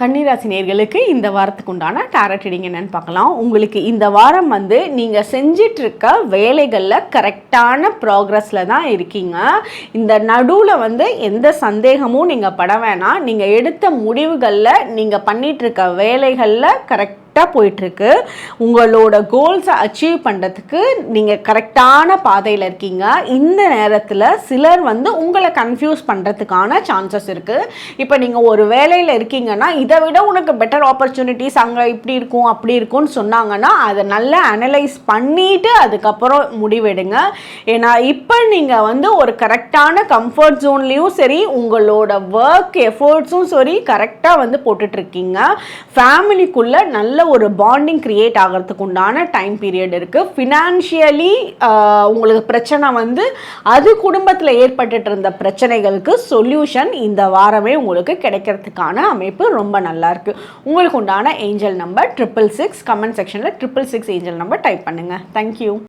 கன்னிராசி நேர்களுக்கு இந்த வாரத்துக்கு உண்டான டேரட் ரீடிங் என்னன்னு பார்க்கலாம். உங்களுக்கு இந்த வாரம் வந்து நீங்கள் செஞ்சிட்ருக்க வேலைகளில் கரெக்டான ப்ராக்ரஸில் தான் இருக்கீங்க. இந்த நடுவில் வந்து எந்த சந்தேகமும் நீங்கள் பட வேணாம். நீங்கள் எடுத்த முடிவுகளில் நீங்கள் பண்ணிகிட்ருக்க வேலைகளில் கரெக்ட் கரெக்டாக போயிட்டுருக்கு. உங்களோட கோல்ஸை அச்சீவ் பண்ணுறதுக்கு நீங்கள் கரெக்டான பாதையில் இருக்கீங்க. இந்த நேரத்தில் சிலர் வந்து உங்களை கன்ஃபியூஸ் பண்ணுறதுக்கான சான்சஸ் இருக்குது இப்போ நீங்கள் ஒரு வேலையில் இருக்கீங்கன்னா இதை விட உனக்கு பெட்டர் ஆப்பர்ச்சுனிட்டிஸ் அங்கே இப்படி இருக்கும் அப்படி இருக்கும்னு சொன்னாங்கன்னா அதை நல்லா அனலைஸ் பண்ணிவிட்டு அதுக்கப்புறம் முடிவெடுங்க. ஏன்னா இப்போ நீங்கள் வந்து ஒரு கரெக்டான கம்ஃபர்ட் ஜோன்லேயும் சரி உங்களோட ஒர்க் எஃபர்ட்ஸும் சரி கரெக்டாக வந்து போட்டுட்ருக்கீங்க ஃபேமிலிக்குள்ளே நல்ல ஒரு பாண்டிங் க்ரியேட் ஆகிறதுக்கு உண்டான டைம் பீரியட் இருக்குது ஃபினான்ஷியலி உங்களுக்கு பிரச்சனை வந்து அது குடும்பத்தில் ஏற்பட்டுட்டு இருந்த பிரச்சனைகளுக்கு சொல்யூஷன் இந்த வாரமே உங்களுக்கு கிடைக்கிறதுக்கான அமைப்பு ரொம்ப நல்லா இருக்குது உங்களுக்கு உண்டான angel number triple six comment செக்ஷனில் triple six angel number type பண்ணுங்கள் தேங்க்யூ